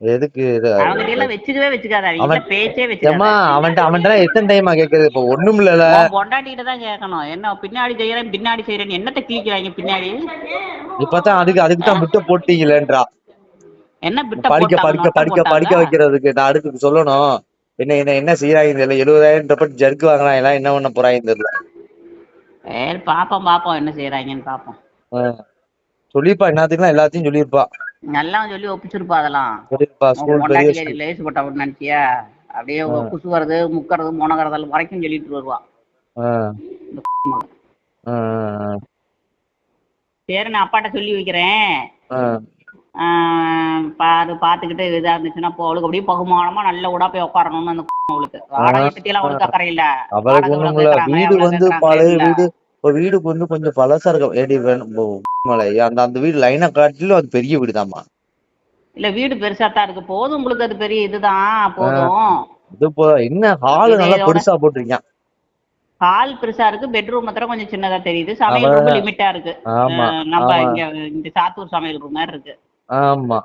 எதுக்கு எல்லாம் வச்சுக்கவே வச்சுக்காத. பேச்சே அவன்கிட்ட அவன்கிட்ட எத்தனை டைமா கேக்குறது? இப்ப ஒண்ணும் இல்லல பொண்டாட்டிகிட்ட தான் கேட்கணும். என்ன பின்னாடி செய்யறேன் பின்னாடி செய்யறேன் என்னத்த கிழிக்கிறாங்க பின்னாடி? இப்பதான் அதுக்கு அதுக்கு தான் முட்டை போட்டீங்களேன்றா. என்ன படிக்க படிக்க படிக்க படிக்க? வைக்கிறதுக்கு நான் அடுத்து சொல்லணும். என்ன என்ன என்ன செய்யறாங்க தெரியல. எழுபதாயிரம் ஜர்க்கு வாங்குறாங்க என்ன பண்ண போறாங்க தெரியல. பாப்போம் பாப்போம் என்ன செய்யறாங்கன்னு பாப்போம். சொல்லிருப்பா என்னத்துக்குலாம் எல்லாத்தையும் சொல்லியிருப்பா. நல்லா சொல்லி ஒப்பிச்சிருப்பா அதெல்லாம். லேசு போட்டவன் நினைச்சியா அப்படியே குசுவது முக்கறது முனகறதெல்லாம் வரைக்கும் சொல்லிட்டு வருவா. சரி நான் அப்பாட்ட சொல்லி வைக்கிறேன். பாரு பாத்துக்கிட்டு இதா இருந்துச்சுன்னா இப்போ அவளுக்கு அப்படியே பகுமானமா நல்ல உடா போய் உட்காரணும்னு அந்த அவளுக்கு. வாடகை பத்தி எல்லாம் அவளுக்கு அக்கறை இல்ல. வீடு வந்து பழைய. வீடு. இப்போ வீடுக்கு வந்து கொஞ்சம் பழசா இருக்கும் ஏடி மலை. அந்த அந்த வீடு லைனா காட்டிலும் அது பெரிய வீடுதாம்மா. இல்ல வீடு பெருசா தான் இருக்கு. போதும் உங்களுக்கு அது பெரிய இதுதான். போதும். இது போ என்ன ஹாலு நல்லா பெருசா போட்டிருக்கேன். ஹால் பெருசா இருக்கு. பெட்ரூம் மாத்திரம் கொஞ்சம் சின்னதா தெரியுது. சமையல் ரொம்ப லிமிட்டா இருக்கு. நம்ம. இங்க இந்த சாத்தூர் சமையல் ரூம் மாதிரி இருக்கு. ஆமா.